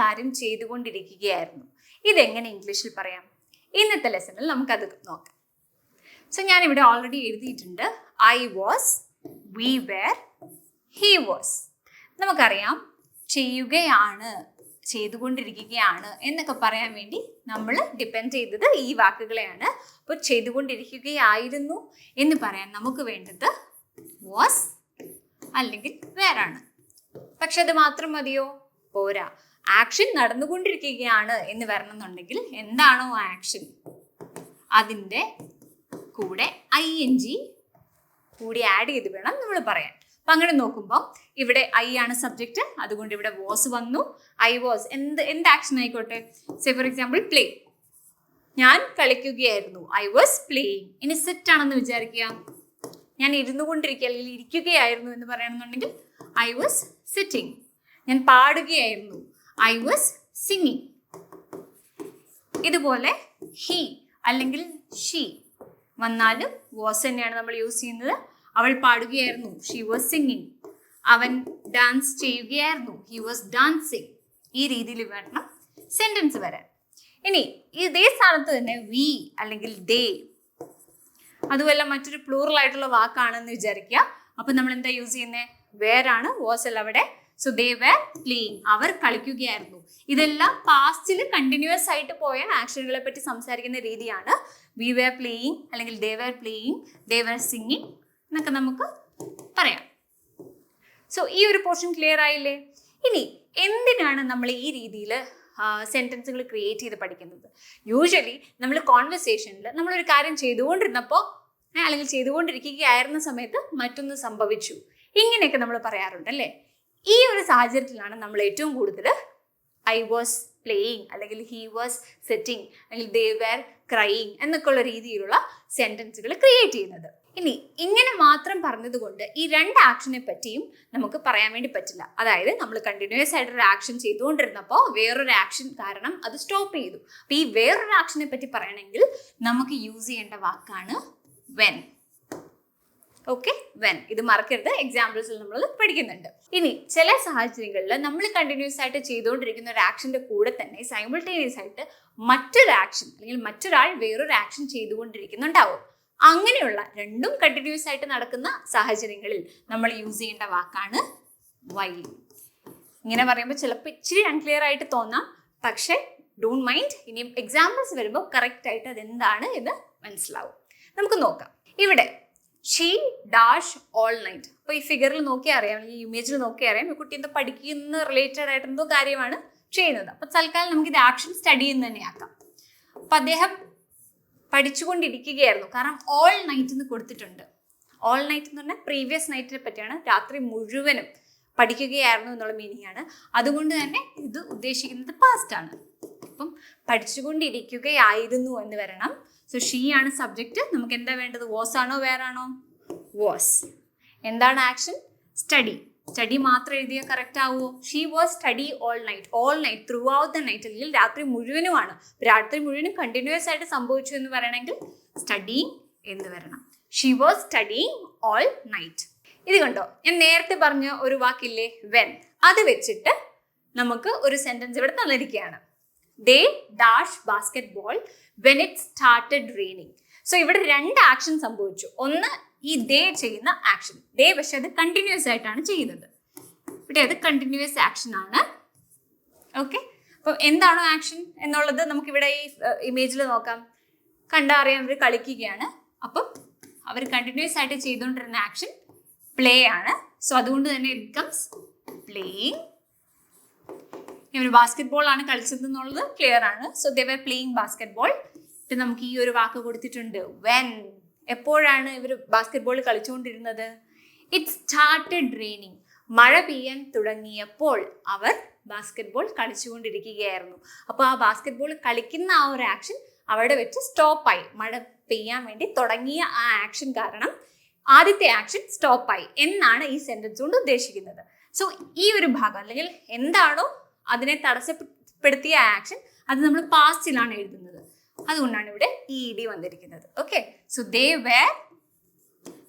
കാര്യം ചെയ്തുകൊണ്ടിരിക്കുകയായിരുന്നു. ഇതെങ്ങനെ ഇംഗ്ലീഷിൽ പറയാം? ഇന്നത്തെ ലെസണിൽ നമുക്കത് നോക്കാം. സോ ഞാൻ ഇവിടെ ഓൾറെഡി എഴുതിയിട്ടുണ്ട്. I was we were he was നമുക്കറിയാം ചെയ്യുകയാണ് ചെയ്തുകൊണ്ടിരിക്കുകയാണ് എന്നൊക്കെ പറയാൻ വേണ്ടി നമ്മൾ ഡിപ്പെൻഡ് ചെയ്തത് ഈ വാക്കുകളെയാണ്. അപ്പോൾ ചെയ്തുകൊണ്ടിരിക്കുകയായിരുന്നു എന്ന് പറയാൻ നമുക്ക് വേണ്ടത് വാസ് അല്ലെങ്കിൽ വേറാണ് പക്ഷെ അത് മാത്രം മതിയോ? പോരാ. ആക്ഷൻ നടന്നുകൊണ്ടിരിക്കുകയാണ് എന്ന് വരണമെന്നുണ്ടെങ്കിൽ എന്താണോ ആക്ഷൻ അതിന്റെ കൂടെ ഐ എൻ ജി കൂടി ആഡ് ചെയ്ത് വേണം നമ്മൾ പറയാൻ. അപ്പം അങ്ങനെ നോക്കുമ്പോൾ ഇവിടെ ഐ ആണ് സബ്ജക്റ്റ് അതുകൊണ്ട് ഇവിടെ വാസ് വന്നു. ഐ വാസ് എന്ത് എന്ത് ആക്ഷൻ ആയിക്കോട്ടെ? സേ ഫോർ എക്സാമ്പിൾ പ്ലേ ഞാൻ കളിക്കുകയായിരുന്നു. ഐ വാസ് പ്ലേയിങ് ഇനി സെറ്റ് ആണെന്ന് വിചാരിക്കുക. ഞാൻ ഇരുന്നു കൊണ്ടിരിക്കുക അല്ലെങ്കിൽ ഇരിക്കുകയായിരുന്നു എന്ന് പറയണമെന്നുണ്ടെങ്കിൽ ഐ വാസ് സിറ്റിംഗ് ഞാൻ പാടുകയായിരുന്നു. ഐ വാസ് സിംഗിങ് ഇതുപോലെ ഹി അല്ലെങ്കിൽ ഷീ വന്നാലും വാസ് തന്നെയാണ് നമ്മൾ യൂസ് ചെയ്യുന്നത്. അവൾ പാടുകയായിരുന്നു. ഷീ വാസ് സിംഗിങ് അവൻ ഡാൻസ് ചെയ്യുകയായിരുന്നു. ഹി വാസ് ഡാൻസിങ് ഈ രീതിയിൽ വരണം സെന്റൻസ് വരാൻ. ഇനി ഇതേ സ്ഥാനത്ത് തന്നെ വി അല്ലെങ്കിൽ ദേ അതുപോലെ മറ്റൊരു പ്ലൂറൽ ആയിട്ടുള്ള വാക്കാണെന്ന് വിചാരിക്കുക. അപ്പൊ നമ്മൾ എന്താ യൂസ് ചെയ്യുന്നത് വേറാണ് വാസ് അല്ല അവിടെ. സോ ദേ വേർ പ്ലേയിങ് അവർ കളിക്കുകയായിരുന്നു. ഇതെല്ലാം പാസ്റ്റിൽ കണ്ടിന്യൂസ് ആയിട്ട് പോയ ആക്ഷനുകളെ പറ്റി സംസാരിക്കുന്ന രീതിയാണ്. വി വേർ പ്ലേയിങ് അല്ലെങ്കിൽ they were playing they were singing എന്നൊക്കെ നമുക്ക് പറയാം. സോ ഈ ഒരു പോർഷൻ ക്ലിയർ ആയില്ലേ? ഇനി എന്തിനാണ് നമ്മൾ ഈ രീതിയിൽ സെന്റൻസുകൾ ക്രിയേറ്റ് ചെയ്ത് പഠിക്കുന്നത്? യൂഷ്വലി നമ്മൾ കോൺവെർസേഷനിൽ നമ്മളൊരു കാര്യം ചെയ്തുകൊണ്ടിരുന്നപ്പോൾ അല്ലെങ്കിൽ ചെയ്തുകൊണ്ടിരിക്കുകയായിരുന്ന സമയത്ത് മറ്റൊന്ന് സംഭവിച്ചു. ഇങ്ങനെയൊക്കെ നമ്മൾ പറയാറുണ്ട് അല്ലേ? ഈ ഒരു സാഹചര്യത്തിലാണ് നമ്മൾ ഏറ്റവും കൂടുതൽ ഐ വാസ് പ്ലേയിങ് അല്ലെങ്കിൽ ഹി വാസ് സെറ്റിംഗ് അല്ലെങ്കിൽ ദേ വേർ ക്രൈയിങ് എന്നൊക്കെയുള്ള രീതിയിലുള്ള സെന്റൻസുകൾ ക്രിയേറ്റ് ചെയ്യുന്നത്. ഇനി ഇങ്ങനെ മാത്രം പറഞ്ഞതുകൊണ്ട് ഈ രണ്ട് ആക്ഷനെ പറ്റിയും നമുക്ക് പറയാൻ വേണ്ടി പറ്റില്ല. അതായത് നമ്മൾ കണ്ടിന്യൂസ് ആയിട്ട് ഒരു ആക്ഷൻ ചെയ്തുകൊണ്ടിരുന്നപ്പോൾ വേറൊരു ആക്ഷൻ കാരണം അത് സ്റ്റോപ്പ് ചെയ്തു. അപ്പൊ ഈ വേറൊരു ആക്ഷനെ പറ്റി പറയണമെങ്കിൽ നമുക്ക് യൂസ് ചെയ്യേണ്ട വാക്കാണ് വെൻ ഓക്കെ വെൻ ഇത് മറക്കരുത്. എക്സാമ്പിൾസിൽ നമ്മൾ പഠിക്കുന്നുണ്ട്. ഇനി ചില സാഹചര്യങ്ങളിൽ നമ്മൾ കണ്ടിന്യൂസ് ആയിട്ട് ചെയ്തുകൊണ്ടിരിക്കുന്ന ഒരു ആക്ഷന്റെ കൂടെ തന്നെ സൈമിൾട്ടേനിയസ് ആയിട്ട് മറ്റൊരു ആക്ഷൻ അല്ലെങ്കിൽ മറ്റൊരാൾ വേറൊരു ആക്ഷൻ ചെയ്തുകൊണ്ടിരിക്കുന്നുണ്ടാവും. അങ്ങനെയുള്ള രണ്ടും കണ്ടിന്യൂസ് ആയിട്ട് നടക്കുന്ന സാഹചര്യങ്ങളിൽ നമ്മൾ യൂസ് ചെയ്യേണ്ട വാക്കാണ് വൈ ഇങ്ങനെ പറയുമ്പോൾ ചിലപ്പോൾ ഇച്ചിരി അൺക്ലിയർ ആയിട്ട് തോന്നാം. പക്ഷേ ഡോണ്ട് മൈൻഡ് ഇനിയും എക്സാമ്പിൾസ് വരുമ്പോൾ കറക്റ്റ് ആയിട്ട് അതെന്താണ് എന്ന് മനസ്സിലാവും. നമുക്ക് നോക്കാം. ഇവിടെ ഷീ ഡാഷ് ഓൾ നൈറ്റ് അപ്പോൾ ഈ ഫിഗറിൽ നോക്കിയാൽ അറിയാം ഈ ഇമേജിൽ നോക്കി അറിയാം ഈ കുട്ടി എന്താ പഠിക്കുന്ന റിലേറ്റഡ് ആയിട്ട് എന്തോ കാര്യമാണ് ചെയ്യുന്നത്. അപ്പോൾ തൽക്കാലം നമുക്ക് ഇത് ആക്ഷൻ സ്റ്റഡി എന്ന് തന്നെ ആക്കാം. അപ്പം അദ്ദേഹം പഠിച്ചുകൊണ്ടിരിക്കുകയായിരുന്നു. കാരണം ഓൾ നൈറ്റ് എന്ന് കൊടുത്തിട്ടുണ്ട്. ഓൾ നൈറ്റ് എന്ന് പറഞ്ഞാൽ പ്രീവിയസ് നൈറ്റിനെ പറ്റിയാണ് രാത്രി മുഴുവനും പഠിക്കുകയായിരുന്നു എന്നുള്ള മീനിങ് ആണ്. അതുകൊണ്ട് തന്നെ ഇത് ഉദ്ദേശിക്കുന്നത് പാസ്റ്റ് ആണ്. അപ്പം പഠിച്ചുകൊണ്ടിരിക്കുകയായിരുന്നു എന്ന് വരണം. സോ ഷീ ആണ് സബ്ജക്റ്റ് നമുക്ക് എന്താ വേണ്ടത്? വാസ് ആണോ വേറാണോ വാസ് എന്താണ് ആക്ഷൻ സ്റ്റഡി സ്റ്റഡി മാത്രം എഴുതിയാൽ കറക്റ്റ് ആവുമോ she was study all night all night throughout the night അല്ലെങ്കിൽ രാത്രി മുഴുവനുമാണ്. രാത്രി മുഴുവനും കണ്ടിന്യൂസ് ആയിട്ട് സംഭവിച്ചു എന്ന് പറയണമെങ്കിൽ സ്റ്റഡി എന്ന് വരണം. She was studying all night ഇത് കണ്ടോ? ഞാൻ നേരത്തെ പറഞ്ഞ ഒരു വാക്കില്ലേ? വെൻ അത് വെച്ചിട്ട് നമുക്ക് ഒരു സെന്റൻസ് ഇവിടെ തന്നിരിക്കുകയാണ്. They dash basketball when it started raining so ഇവിടെ രണ്ട് ആക്ഷൻ സംഭവിച്ചു. ഒന്ന് ഈ ദേ ചെയ്യുന്ന ആക്ഷൻ ദേ പക്ഷെ അത് കണ്ടിന്യൂസ് ആയിട്ടാണ് ചെയ്യുന്നത്. ഇവിടെ അത് കണ്ടിന്യൂസ് ആക്ഷൻ ആണ്. ഓക്കെ അപ്പം എന്താണോ ആക്ഷൻ എന്നുള്ളത് നമുക്കിവിടെ ഈ ഇമേജിൽ നോക്കാം. കണ്ടറിയാം അവർ കളിക്കുകയാണ്. അപ്പം അവർ കണ്ടിന്യൂസ് ആയിട്ട് ചെയ്തുകൊണ്ടിരുന്ന ആക്ഷൻ പ്ലേ ആണ്. സോ അതുകൊണ്ട് തന്നെ ഇറ്റ് ബിക്കംസ് പ്ലേയിങ് ഇവർ ബാസ്കറ്റ് ബോൾ ആണ് കളിച്ചത് എന്നുള്ളത് ക്ലിയർ ആണ്. So they were playing basketball നമുക്ക് ഈ ഒരു വാക്ക് കൊടുത്തിട്ടുണ്ട്. വെൻ എപ്പോഴാണ് ഇവർ ബാസ്കറ്റ് ബോൾ കളിച്ചുകൊണ്ടിരുന്നത്? ഇറ്റ് സ്റ്റാർട്ടഡ് റെയിനിങ് മഴ പെയ്യാൻ തുടങ്ങിയപ്പോൾ അവർ ബാസ്കറ്റ് ബോൾ കളിച്ചുകൊണ്ടിരിക്കുകയായിരുന്നു. അപ്പോൾ ആ ബാസ്കറ്റ് ബോൾ കളിക്കുന്ന ആ ഒരു ആക്ഷൻ അവിടെ വെച്ച് സ്റ്റോപ്പായി മഴ പെയ്യാൻ വേണ്ടി തുടങ്ങിയ ആ ആക്ഷൻ കാരണം ആദ്യത്തെ ആക്ഷൻ സ്റ്റോപ്പായി എന്നാണ് ഈ സെന്റൻസ് കൊണ്ട് ഉദ്ദേശിക്കുന്നത്. സോ ഈ ഒരു ഭാഗം അല്ലെങ്കിൽ എന്താണോ അതിനെ തടസ്സപ്പെടുത്തിയ ആക്ഷൻ അത് നമ്മൾ പാസ്റ്റിലാണ് എഴുതുന്നത്. അതുകൊണ്ടാണ് ഇവിടെ ഇ ഡി വന്നിരിക്കുന്നത്. Okay so they were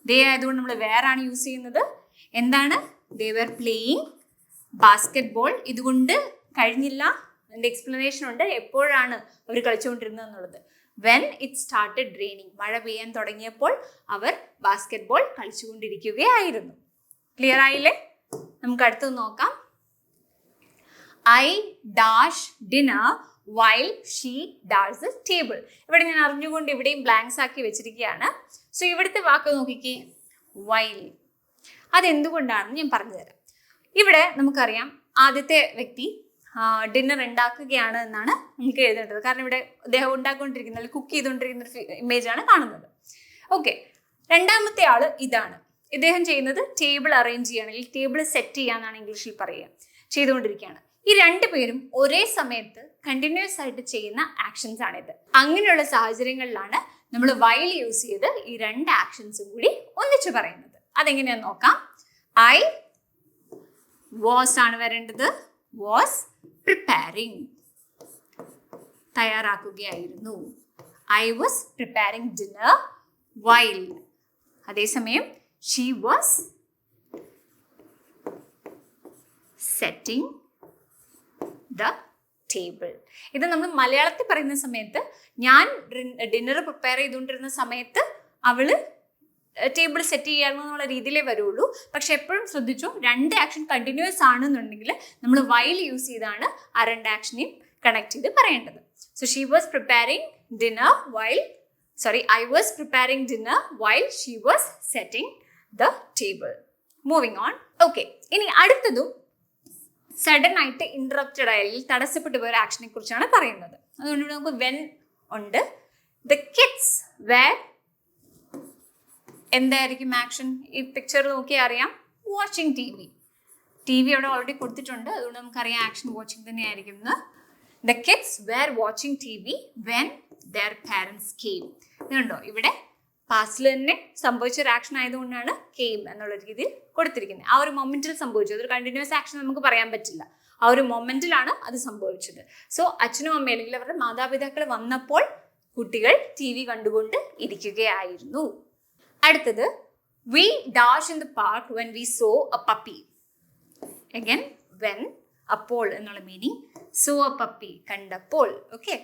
they ആയതുകൊണ്ട് നമ്മൾ വേർ ആണ് യൂസ് ചെയ്യുന്നത്. എന്താണ്? They were playing basketball ഇതുകൊണ്ട് കഴിഞ്ഞില്ല. എന്റെ എക്സ്പ്ലനേഷൻ ഉണ്ട്. എപ്പോഴാണ് അവർ കളിച്ചുകൊണ്ടിരുന്നത് എന്നുള്ളത്? വെൻ ഇറ്റ് സ്റ്റാർട്ടഡ് റെയിനിങ് മഴ പെയ്യാൻ തുടങ്ങിയപ്പോൾ അവർ ബാസ്കറ്റ് ബോൾ കളിച്ചുകൊണ്ടിരിക്കുകയായിരുന്നു. ക്ലിയർ ആയില്ലേ? നമുക്ക് അടുത്തത് നോക്കാം. I dash dinner while she dash the table ഇവിടെ ഞാൻ അറിഞ്ഞുകൊണ്ട് ഇവിടെയും ബ്ലാങ്ക്സ് ആക്കി വെച്ചിരിക്കുകയാണ്. സോ ഇവിടുത്തെ വാക്ക് നോക്കിക്കേ. വൈൽ അതെന്തുകൊണ്ടാണെന്ന് ഞാൻ പറഞ്ഞുതരാം. ഇവിടെ നമുക്കറിയാം ആദ്യത്തെ വ്യക്തി ഡിന്നർ ഉണ്ടാക്കുകയാണ് എന്നാണ് നമുക്ക് എഴുതേണ്ടത്. കാരണം ഇവിടെ അദ്ദേഹം ഉണ്ടാക്കിക്കൊണ്ടിരിക്കുന്ന അല്ലെങ്കിൽ കുക്ക് ചെയ്തുകൊണ്ടിരിക്കുന്ന ഒരു ഇമേജ് ആണ് കാണുന്നത്. ഓക്കെ രണ്ടാമത്തെ ആൾ ഇതാണ്. ഇദ്ദേഹം ചെയ്യുന്നത് ടേബിൾ അറേഞ്ച് ചെയ്യാണ് അല്ലെങ്കിൽ ടേബിൾ സെറ്റ് ചെയ്യാന്നാണ് ഇംഗ്ലീഷിൽ പറയുക. ചെയ്തുകൊണ്ടിരിക്കുകയാണ്. ഈ രണ്ടു പേരും ഒരേ സമയത്ത് കണ്ടിന്യൂസ് ആയിട്ട് ചെയ്യുന്ന ആക്ഷൻസ് ആണിത്. അങ്ങനെയുള്ള സാഹചര്യങ്ങളിലാണ് നമ്മൾ വൈൽ യൂസ് ചെയ്ത് ഈ രണ്ട് ആക്ഷൻസും കൂടി ഒന്നിച്ച് പറയുന്നത്. അതെങ്ങനെയാന്ന് നോക്കാം. ഐ വാസ് ആണ് വരേണ്ടത്. Was preparing തയ്യാറാക്കുകയായിരുന്നു. I was preparing dinner while അതേസമയം ഷീ വാസ് സെറ്റിംഗ് ടേബിൾ ഇത് നമ്മൾ മലയാളത്തിൽ പറയുന്ന സമയത്ത് ഞാൻ ഡിന്നർ പ്രിപ്പയർ ചെയ്തുകൊണ്ടിരുന്ന സമയത്ത് അവൾ ടേബിൾ സെറ്റ് ചെയ്യായിരുന്നു എന്നുള്ള രീതിയിലേ വരുള്ളൂ. പക്ഷെ എപ്പോഴും ശ്രദ്ധിച്ചു രണ്ട് ആക്ഷൻ കണ്ടിന്യൂസ് ആണെന്നുണ്ടെങ്കിൽ നമ്മൾ വൈൽ യൂസ് ചെയ്താണ് ആ രണ്ട് ആക്ഷനെയും കണക്ട് ചെയ്ത് പറയേണ്ടത്. So she was preparing dinner while sorry I was preparing dinner while she was setting the table moving on okay ഇനി അടുത്തതും സഡൻ ആയിട്ട് ഇന്ററപ്റ്റഡ് അല്ലെങ്കിൽ തടസ്സപ്പെട്ടു പോയ ആക്ഷനെ കുറിച്ചാണ് പറയുന്നത്. അതുകൊണ്ട് നമുക്ക് വെൻ ഉണ്ട്. ദ കിഡ്സ് വേർ എന്തായിരിക്കും ആക്ഷൻ ഈ പിക്ചർ നോക്കിയാൽ അറിയാം. Watching T V T V അവിടെ ഓൾറെഡി കൊടുത്തിട്ടുണ്ട്. അതുകൊണ്ട് നമുക്കറിയാം ആക്ഷൻ വാച്ചിങ് തന്നെയായിരിക്കും എന്ന്. The kids were watching T V when their parents came ഇതുണ്ടോ? ഇവിടെ പാസ്റ്റിൽ തന്നെ സംഭവിച്ച ഒരു ആക്ഷൻ ആയതുകൊണ്ടാണ് കെയിം എന്നുള്ള രീതിയിൽ കൊടുത്തിരിക്കുന്നത് ആ ഒരു മൊമെന്റിൽ സംഭവിച്ചു. അതൊരു കണ്ടിന്യൂസ് ആക്ഷൻ നമുക്ക് പറയാൻ പറ്റില്ല. ആ ഒരു മൊമെന്റിലാണ് അത് സംഭവിച്ചത്. സോ അച്ഛനും അമ്മയും അല്ലെങ്കിൽ അവരുടെ മാതാപിതാക്കൾ വന്നപ്പോൾ കുട്ടികൾ ടി വി കണ്ടുകൊണ്ട് ഇരിക്കുകയായിരുന്നു. അടുത്തത് we dash in the park when we saw a puppy again when അപ്പോൾ എന്നുള്ള മീനിങ് സോ എ പപ്പി കണ്ടപ്പോൾ. ഓക്കെ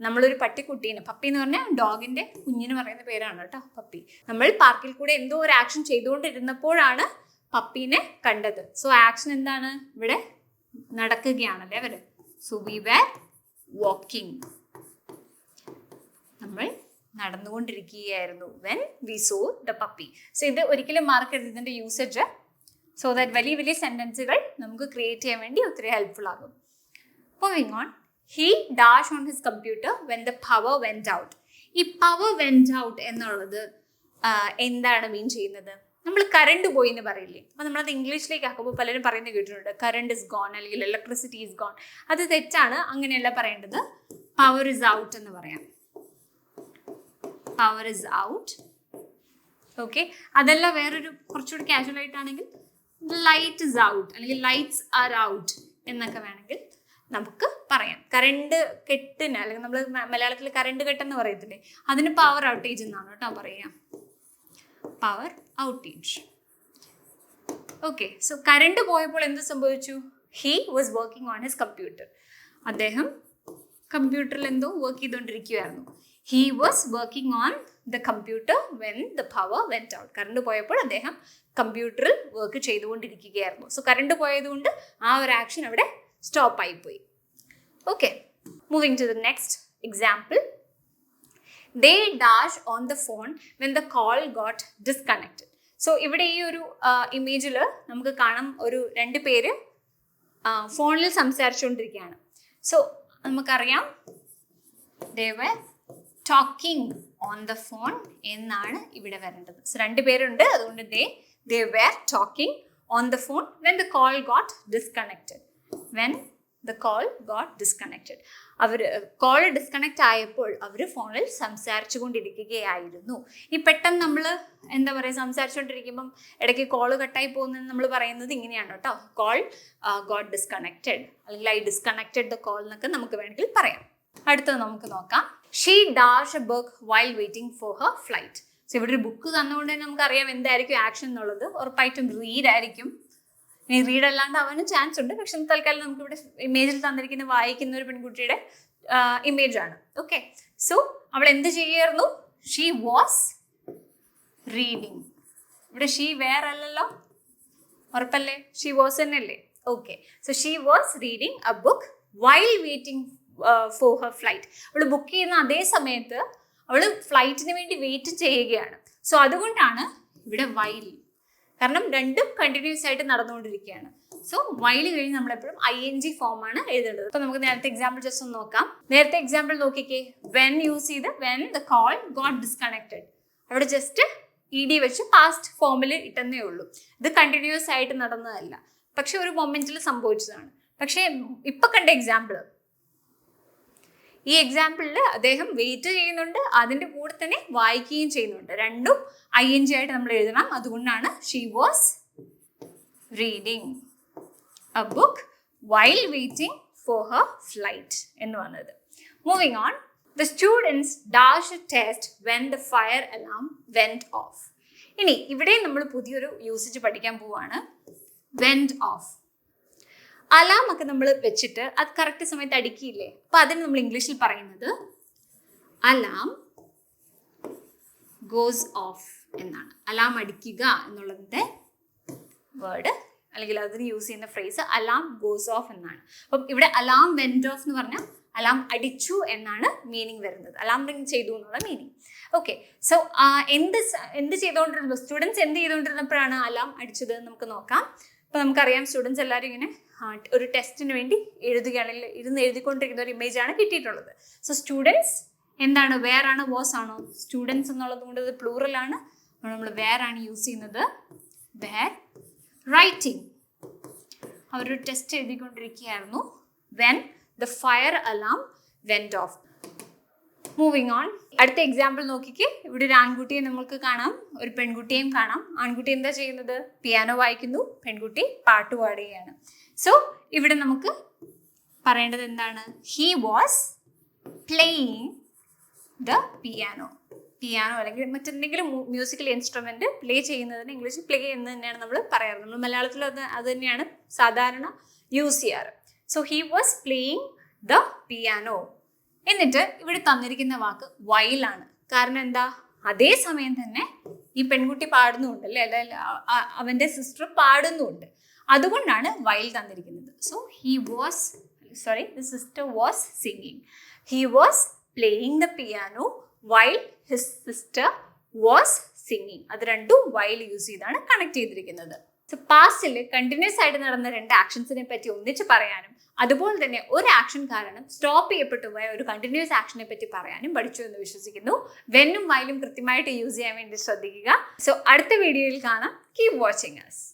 നമ്മളൊരു പട്ടിക്കുട്ടീനെ പപ്പി എന്ന് പറഞ്ഞാൽ ഡോഗിന്റെ കുഞ്ഞിന് പറയുന്ന പേരാണ് കേട്ടോ പപ്പി നമ്മൾ പാർക്കിൽ കൂടെ എന്തോ ഒരു ആക്ഷൻ ചെയ്തുകൊണ്ടിരുന്നപ്പോഴാണ് പപ്പീനെ കണ്ടത്. സോ ആക്ഷൻ എന്താണ്? ഇവിടെ നടക്കുകയാണല്ലേ അവർ? സോ വി വേർ വാക്കിംഗ് നമ്മൾ നടന്നുകൊണ്ടിരിക്കുകയായിരുന്നു when we saw the puppy so ഇത് ഒരിക്കലും മാർക്ക് ഇതിന്റെ യൂസേജ് സോ ദാറ്റ് വലിയ വലിയ സെന്റൻസുകൾ നമുക്ക് ക്രിയേറ്റ് ചെയ്യാൻ വേണ്ടി ഒത്തിരി ഹെൽപ്ഫുൾ ആകും. Moving on he dash on his computer when the power went out ഈ പവർ വെന്റ് ഔട്ട് എന്നുള്ളത് എന്താണ് മീൻ ചെയ്യുന്നത്? നമ്മൾ കറണ്ട് പോയി എന്ന് പറയില്ലേ? അപ്പം നമ്മളത് ഇംഗ്ലീഷിലേക്ക് ആക്കുമ്പോൾ പലരും പറയുന്നത് കേട്ടിട്ടുണ്ട്. കറണ്ട് ഇസ് ഗോൺ അല്ലെങ്കിൽ ഇലക്ട്രിസിറ്റി ഇസ് ഗോൺ അത് തെറ്റാണ്. അങ്ങനെയല്ല പറയേണ്ടത്. പവർ ഇസ് ഔട്ട് എന്ന് പറയാം. പവർ ഇസ് ഔട്ട് ഓക്കെ അതല്ല വേറൊരു കുറച്ചുകൂടി കാഷ്വൽ ആയിട്ടാണെങ്കിൽ ലൈറ്റ് ഇസ് ഔട്ട് അല്ലെങ്കിൽ ലൈറ്റ്സ് ആർ ഔട്ട് എന്നൊക്കെ വേണമെങ്കിൽ നമുക്ക് പറയാം. കറണ്ട് കെട്ടിന് അല്ലെങ്കിൽ നമ്മൾ മലയാളത്തിൽ കറണ്ട് കെട്ടെന്ന് പറയത്തില്ലേ? അതിന് പവർ ഔട്ടേജ് എന്നാണ് കേട്ടോ പറയാം. Power outage okay so current പോയപ്പോൾ എന്ത് സംഭവിച്ചു? He was working on his computer അദ്ദേഹം കമ്പ്യൂട്ടറിൽ എന്തോ work ചെയ്തുകൊണ്ടിരിക്കുകയായിരുന്നു. He was working on the computer when the power went out current പോയപ്പോൾ അദ്ദേഹം കമ്പ്യൂട്ടറിൽ വർക്ക് ചെയ്തുകൊണ്ടിരിക്കുകയായിരുന്നു. സോ കറണ്ട് പോയതുകൊണ്ട് ആ ഒരു ആക്ഷൻ അവിടെ സ്റ്റോപ്പ് ആയിപ്പോയി. Okay moving to the next example they dash on the phone when the call got disconnected so ഇവിടെ ഈ ഒരു ഇമേജിൽ നമുക്ക് കാണാം ഒരു രണ്ട് പേര് ഫോണിൽ സംസാരിച്ചുകൊണ്ടിരിക്കുകയാണ്. സോ നമുക്കറിയാം they were talking on the phone എന്നാണ് ഇവിടെ വരേണ്ടത്. സോ രണ്ട് പേരുണ്ട് അതുകൊണ്ട് they they were talking on the phone when the call got disconnected when the call got disconnected our call disconnect ആയപ്പോൾ അവർ ഫോണിൽ സംസാരിച്ചു കൊണ്ടിരിക്കുകയായിരുന്നു ഈ പെട്ടെന്ന് നമ്മൾ എന്താ പറയുക സംസാരിച്ചുകൊണ്ടിരിക്കുമ്പം ഇടയ്ക്ക് കോൾ കട്ടായി പോകുന്നതെന്ന് നമ്മൾ പറയുന്നത് ഇങ്ങനെയാണ് കേട്ടോ. കോൾ ഗോട്ട് ഡിസ്കണക്റ്റഡ് അല്ലെങ്കിൽ ഐ ഡിസ്കണക്റ്റഡ് ദ കോൾ എന്നൊക്കെ നമുക്ക് വേണമെങ്കിൽ പറയാം. അടുത്തത് നമുക്ക് നോക്കാം. She dash a book while waiting for her flight so ഇവിടെ ഒരു ബുക്ക് തന്നുകൊണ്ട് തന്നെ നമുക്കറിയാം എന്തായിരിക്കും ആക്ഷൻ എന്നുള്ളത്. ഉറപ്പായിട്ടും റീഡ് ആയിരിക്കും. ഇനി റീഡ് അല്ലാണ്ട് അവനും ചാൻസ് ഉണ്ട്. പക്ഷെ തൽക്കാലം നമുക്ക് ഇവിടെ ഇമേജിൽ തന്നിരിക്കുന്ന വായിക്കുന്ന ഒരു പെൺകുട്ടിയുടെ ഇമേജ് ആണ്. ഓക്കെ സോ അവൾ എന്ത് ചെയ്യായിരുന്നു ഷീ വാസ് റീഡിങ് ഇവിടെ ഷീ വേറെ അല്ലല്ലോ ഉറപ്പല്ലേ? ഷീ വാസ് തന്നെയല്ലേ? Okay so she was reading a book while waiting for her flight അവൾ ബുക്ക് ചെയ്യുന്ന അതേ സമയത്ത് അവൾ ഫ്ലൈറ്റിന് വേണ്ടി വെയിറ്റ് ചെയ്യുകയാണ്. സോ അതുകൊണ്ടാണ് ഇവിടെ വൈൽ കാരണം രണ്ടും കണ്ടിന്യൂസ് ആയിട്ട് നടന്നുകൊണ്ടിരിക്കുകയാണ്. സോ വൈൽ കഴിഞ്ഞ് നമ്മൾ എപ്പോഴും ഐ എൻ ജി ഫോം ആണ് എഴുതേണ്ടത്. അപ്പൊ നമുക്ക് നേരത്തെ എക്സാമ്പിൾ ജസ്റ്റ് ഒന്ന് നോക്കാം. നേരത്തെ എക്സാമ്പിൾ നോക്കിക്കേ. വെൻ യൂസ് ചെയ്ത് when the call got disconnected അവിടെ ജസ്റ്റ് ഇ ഡി വെച്ച് പാസ്റ്റ് ഫോമിൽ ഇട്ടെന്നേ ഉള്ളൂ. ഇത് കണ്ടിന്യൂസ് ആയിട്ട് നടന്നതല്ല. പക്ഷെ ഒരു മൊമെന്റിൽ സംഭവിച്ചതാണ്. പക്ഷേ ഇപ്പൊ കണ്ട എക്സാമ്പിൾ ഈ എക്സാമ്പിളിൽ അദ്ദേഹം വെയിറ്റ് ചെയ്യുന്നുണ്ട്. അതിന്റെ കൂടെ തന്നെ വായിക്കുകയും ചെയ്യുന്നുണ്ട്. രണ്ടും ഐ എൻ ജി ആയിട്ട് നമ്മൾ എഴുതണം. അതുകൊണ്ടാണ് she was reading a book while waiting for her flight എന്ന് വന്നത് moving on the students dash test when the fire alarm went off ഇനി ഇവിടെ നമ്മൾ പുതിയൊരു യൂസേജ് പഠിക്കാൻ പോവാണ്. വെന്റ് ഓഫ് അലാം ഒക്കെ നമ്മൾ വെച്ചിട്ട് അത് കറക്റ്റ് സമയത്ത് അടിക്കില്ലേ? അപ്പൊ അതിന് നമ്മൾ ഇംഗ്ലീഷിൽ പറയുന്നത് അലാം ഗോസ് ഓഫ് എന്നാണ്. അലാം അടിക്കുക എന്നുള്ളതിന്റെ വേർഡ് അല്ലെങ്കിൽ അതിന് യൂസ് ചെയ്യുന്ന ഫ്രേസ് അലാം ഗോസ് ഓഫ് എന്നാണ്. അപ്പം ഇവിടെ അലാം വെന്റ് ഓഫ് എന്ന് പറഞ്ഞാൽ അലാം അടിച്ചു എന്നാണ് മീനിങ് വരുന്നത്. അലാം റിങ് ചെയ്തു എന്നുള്ള മീനിങ് ഓക്കെ സോ എന്ത് എന്ത് ചെയ്തുകൊണ്ടിരുന്നു? സ്റ്റുഡൻസ് എന്ത് ചെയ്തുകൊണ്ടിരുന്നപ്പോഴാണ് അലാം അടിച്ചത് നമുക്ക് നോക്കാം. അപ്പോൾ നമുക്കറിയാം സ്റ്റുഡൻസ് എല്ലാവരും ഇങ്ങനെ ഒരു ടെസ്റ്റിന് വേണ്ടി എഴുതുകയാണെങ്കിൽ ഇരുന്ന് എഴുതിക്കൊണ്ടിരിക്കുന്ന ഒരു ഇമേജ് ആണ് കിട്ടിയിട്ടുള്ളത്. സോ സ്റ്റുഡൻസ് എന്താണ് വേർ ആണ് വാസ് ആണോ? സ്റ്റുഡൻസ് എന്നുള്ളത് കൊണ്ട് ഇത് പ്ലൂറൽ ആണ്. നമ്മൾ ആണ് യൂസ് ചെയ്യുന്നത്? വേർ റൈറ്റിംഗ് അവരൊരു test എഴുതിക്കൊണ്ടിരിക്കുകയായിരുന്നു. When the fire alarm went off moving on അടുത്ത എക്സാമ്പിൾ നോക്കിക്ക്. ഇവിടെ ഒരു ആൺകുട്ടിയെ നമുക്ക് കാണാം. ഒരു പെൺകുട്ടിയെയും കാണാം. ആൺകുട്ടി എന്താ ചെയ്യുന്നത്? പിയാനോ വായിക്കുന്നു. പെൺകുട്ടി പാട്ട് പാടുകയാണ്. സോ ഇവിടെ നമുക്ക് പറയേണ്ടത് എന്താണ്? He was playing the piano piano അല്ലെങ്കിൽ മറ്റെന്തെങ്കിലും മ്യൂസിക്കൽ ഇൻസ്ട്രുമെന്റ് പ്ലേ ചെയ്യുന്നതിന് ഇംഗ്ലീഷിൽ പ്ലേ എന്ന് തന്നെയാണ് നമ്മൾ പറയാറ്. നമ്മൾ മലയാളത്തിൽ അത് അത് തന്നെയാണ് സാധാരണ യൂസ് ചെയ്യാറ്. So he was playing the piano എന്നിട്ട് ഇവിടെ തന്നിരിക്കുന്ന വാക്ക് വൈലാണ് കാരണം എന്താ? അതേ സമയം തന്നെ ഈ പെൺകുട്ടി പാടുന്നുണ്ട് അല്ലേ? അല്ലെ അവന്റെ സിസ്റ്റർ പാടുന്നുണ്ട്. അതുകൊണ്ടാണ് വയൽ തന്നിരിക്കുന്നത്. So he was sorry the sister was singing he was playing the piano while his sister was singing അത് രണ്ടും വൈൽ യൂസ് ചെയ്താണ് കണക്ട് ചെയ്തിരിക്കുന്നത്. സോ പാസ്റ്റിൽ കണ്ടിന്യൂസ് ആയിട്ട് നടന്ന രണ്ട് ആക്ഷൻസിനെ പറ്റി ഒന്നിച്ച് പറയാനും അതുപോലെ തന്നെ ഒരു ആക്ഷൻ കാരണം സ്റ്റോപ്പ് ചെയ്യപ്പെട്ടു പോയ ഒരു കണ്ടിന്യൂസ് ആക്ഷനെ പറ്റി പറയാനും പഠിച്ചു എന്ന് വിശ്വസിക്കുന്നു. വെന്നും വയലും കൃത്യമായിട്ട് യൂസ് ചെയ്യാൻ വേണ്ടി ശ്രദ്ധിക്കുക. സോ അടുത്ത വീഡിയോയിൽ കാണാം. Keep watching us